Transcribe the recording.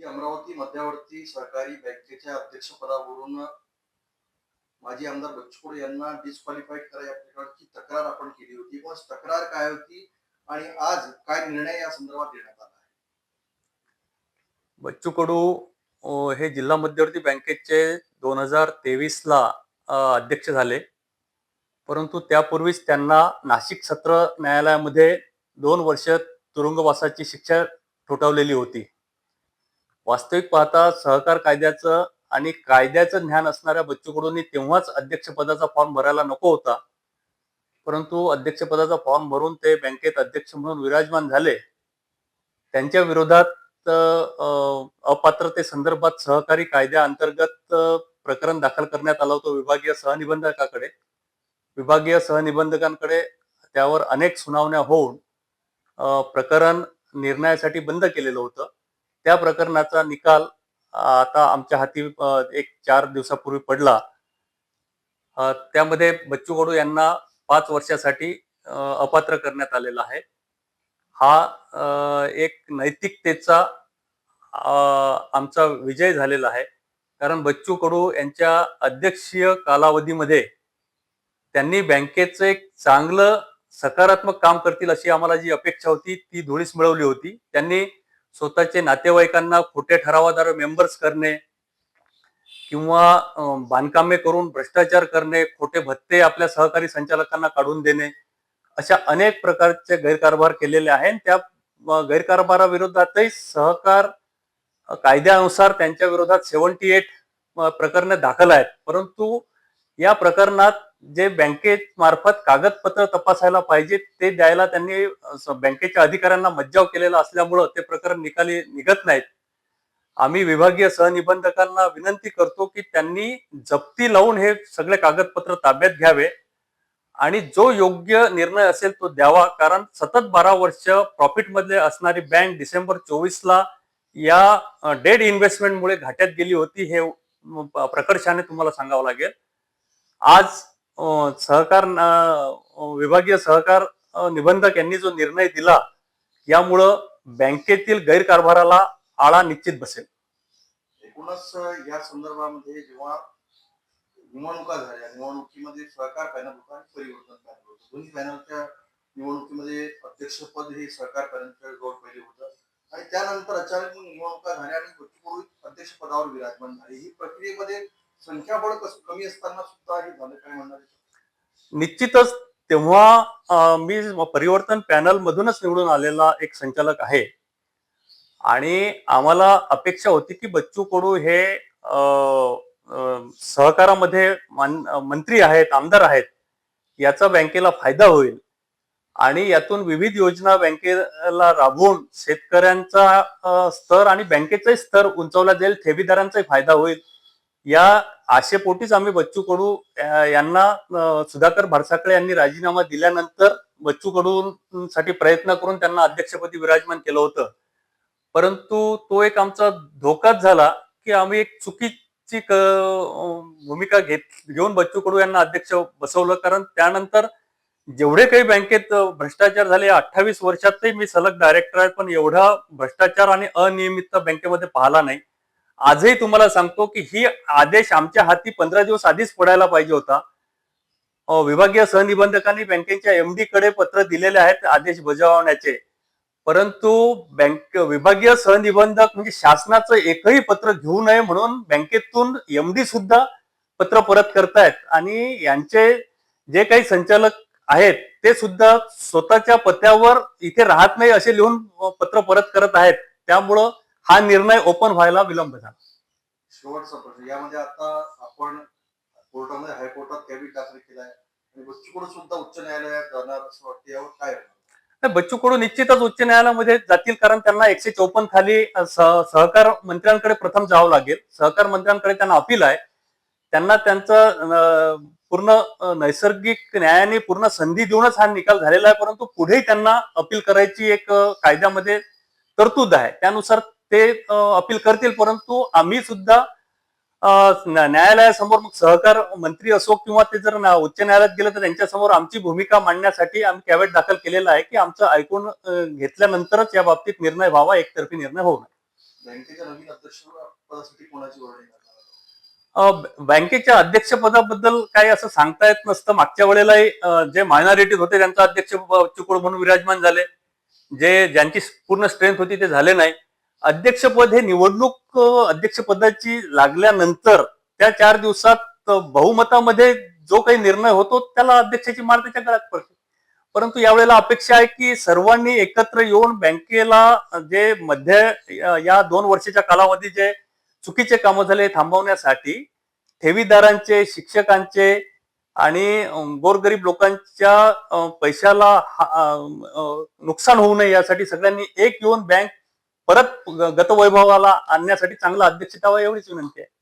की अमरावती मध्यवर्ती सहकारी बँकेच्या अध्यक्षपदावरून माजी आमदार बच्चू यांना डिस्क्वालिफाईड करा प्रकारची तक्रार आपण केली होती. पण तक्रार काय होती आणि आज काय निर्णय या संदर्भात देण्यात आला आहे? बच्चू कडू हे जिल्हा मध्यवर्ती बँकेचे दोन हजार तेवीस ला अध्यक्ष झाले. परंतु त्यापूर्वीच त्यांना नाशिक सत्र न्यायालयामध्ये दोन वर्ष तुरुंगवासाची शिक्षा ठोठावलेली होती. वास्तविक पाहता सहकार कायद्याचं आणि कायद्याचं ज्ञान असणाऱ्या बच्चू कडूंनी तेव्हाच अध्यक्षपदाचा फॉर्म भरायला नको होता. परंतु अध्यक्षपदाचा फॉर्म भरून ते बँकेत अध्यक्ष म्हणून विराजमान झाले. त्यांच्या विरोधात अपात्रते संदर्भात सहकारी कायद्याअंतर्गत अंतर्गत प्रकरण दाखल करण्यात आलं होतं विभागीय सहनिबंधकाकडे. विभागीय सहनिबंधकांकडे त्यावर अनेक सुनावण्या होऊन प्रकरण निर्णयासाठी बंद केलेलं होतं. त्या प्रकरणाचा निकाल आता आमच्या हाती एक चार दिवसापूर्वी पडला. त्यामध्ये बच्चू कडू यांना पाच वर्षासाठी अपात्र करण्यात आलेला आहे. हा एक नैतिकतेचा आमचा विजय झालेला आहे. कारण बच्चू कडू यांच्या अध्यक्षीय कालावधीमध्ये त्यांनी बँकेचं एक चांगलं सकारात्मक काम करतील अशी आम्हाला जी अपेक्षा होती ती धुळीस मिळवली होती. त्यांनी स्वतःचे नातेवाईकांना खोटे ठरावादार मेंबर्स करणे किंवा बांधकामे करून भ्रष्टाचार करणे खोटे भत्ते आपल्या सहकारी संचालकांना काढून देणे अशा अनेक प्रकारचे गैरकारभार केलेले आहेत. त्या गैरकारभाराविरोधातही सहकार कायद्यानुसार त्यांच्या विरोधात सेव्हन्टी एट प्रकरणे दाखल आहेत. परंतु या प्रकरणात जे बँकेत मार्फत कागदपत्र तपासायला पाहिजे ते द्यायला त्यांनी बँकेच्या अधिकाऱ्यांना मज्जाव केलेला असल्यामुळं ते प्रकरण निकाली निघत नाहीत. आम्ही विभागीय सहनिबंधकांना विनंती करतो की त्यांनी जप्ती लावून हे सगळे कागदपत्र ताब्यात घ्यावे आणि जो योग्य निर्णय असेल तो द्यावा. कारण सतत बारा वर्ष प्रॉफिटमध्ये असणारी बँक डिसेंबर चोवीस ला या डेड इन्व्हेस्टमेंटमुळे घाट्यात गेली होती हे प्रकर्षाने तुम्हाला सांगावं लागेल. आज अं, सहकार अं, विभागीय सहकार अं, निबंधक यांनी जो निर्णय दिला यामुळं बँकेतील गैरकारभाराला आळा निश्चित बसेल. एकूणच या संदर्भामध्ये जेव्हा निवडणुका झाल्या निवडणुकीमध्ये सहकार पॅनल होता आणि परिवर्तन पॅनल होतं. दोन्ही पॅनलच्या निवडणुकीमध्ये अध्यक्षपद हे सहकार पॅनलच्या जवळ पहिले होतं. आणि त्यानंतर अचानक मग निवडणुका झाल्या आणि गोष्टीपूर्वी अध्यक्षपदावर विराजमान झाले. ही प्रक्रियेमध्ये संख्याबळ कसं कमी असताना सुद्धा हे झालं काय म्हणणार निश्चितच तेव्हा मी परिवर्तन पॅनल मधूनच निवडून आलेला एक संचालक आहे. आणि आम्हाला अपेक्षा होती की बच्चू कडू हे सहकारामध्ये मान- मंत्री आहेत आमदार आहेत याचा बँकेला फायदा होईल. आणि यातून विविध योजना बँकेला राबवून शेतकऱ्यांचा स्तर आणि बँकेचाही स्तर उंचावला जाईल ठेवीदारांचाही फायदा होईल. या आशेपोटीच आम्ही बच्चू कडू यांना सुधाकर भरसाकळे यांनी राजीनामा दिल्यानंतर बच्चू कडू साठी प्रयत्न करून त्यांना अध्यक्षपदी विराजमान केलं होतं. परंतु तो एक आमचा धोकाच झाला की आम्ही एक चुकीची भूमिका घेत घेऊन बच्चू कडू यांना अध्यक्ष बसवलं. कारण त्यानंतर जेवढे काही बँकेत भ्रष्टाचार झाले अठ्ठावीस वर्षातही मी सलग डायरेक्टर आहे पण एवढा भ्रष्टाचार आणि अनियमितता बँकेमध्ये पाहिला नाही. आजही तुम्हाला सांगतो की ही आदेश आमच्या हाती पंधरा दिवस आधीच पडायला पाहिजे होता. विभागीय सहनिबंधकांनी बँकेच्या एमडी कडे पत्र दिलेले आहेत आदेश बजावण्याचे. परंतु बँक विभागीय सहनिबंधक म्हणजे शासनाचं एकही पत्र घेऊ नये म्हणून बँकेतून एमडी सुद्धा पत्र परत करतायत. आणि यांचे जे काही संचालक आहेत ते सुद्धा स्वतःच्या पत्त्यावर इथे राहत नाही असे लिहून पत्र परत करत आहेत. त्यामुळं हा निर्णय ओपन व्हायला विलंब झाला. शेवटचा प्रश्न यामध्ये आता आपण कोर्टामध्ये हायकोर्टात कॅबिट दाखल केलाय आणि बच्चू कडू सुद्धा उच्च न्यायालयात जाणार असं वाटतं यावर काय? नाही, बच्चू कडू निश्चितच उच्च न्यायालयामध्ये जातील कारण त्यांना एकशे चौपन्न खाली सह- सहकार मंत्र्यांकडे प्रथम जावं लागेल. सहकार मंत्र्यांकडे त्यांना अपील आहे. त्यांना त्यांचं पूर्ण नैसर्गिक न्यायाने पूर्ण संधी देऊनच हा निकाल झालेला आहे परंतु पुढेही त्यांना अपील करायची एक कायद्यामध्ये तरतूद आहे. त्यानुसार ते अपील करतील परंतु आम्ही सुद्धा न्यायालयासमोर मग सहकार मंत्री असो किंवा ते जर उच्च न्यायालयात गेले तर त्यांच्यासमोर आमची भूमिका मांडण्यासाठी आम्ही कॅवेट दाखल केलेला आहे की आमचं ऐकून घेतल्यानंतरच या बाबतीत निर्णय व्हावा एकतर्फी निर्णय होऊ नये. बँकेच्या अध्यक्षपदाबद्दल काही असं सांगता येत नसतं. मागच्या वेळेलाही अ, जे मायनॉरिटीज होते त्यांचा अध्यक्ष चिकोड म्हणून विराजमान झाले. जे ज्यांची पूर्ण स्ट्रेंथ होती ते झाले नाही. अध्यक्षपद हे निवडणूक अध्यक्षपदाची लागल्यानंतर त्या चार दिवसात बहुमतामध्ये जो काही निर्णय होतो त्याला अध्यक्षाची मार त्याच्या गळ्यात पडते. परंतु यावेळेला अपेक्षा आहे की सर्वांनी एकत्र येऊन बँकेला जे मध्य या- दोन वर्षाच्या कालावधी जे चुकीचे कामं झाले थांबवण्यासाठी ठेवीदारांचे शिक्षकांचे आणि गोरगरीब लोकांच्या पैशाला हा- नुकसान होऊ नये यासाठी सगळ्यांनी एक येऊन बँक परत गतवैभवाला आणण्यासाठी चांगला अध्यक्ष ठेवा एवढीच विनंती आहे.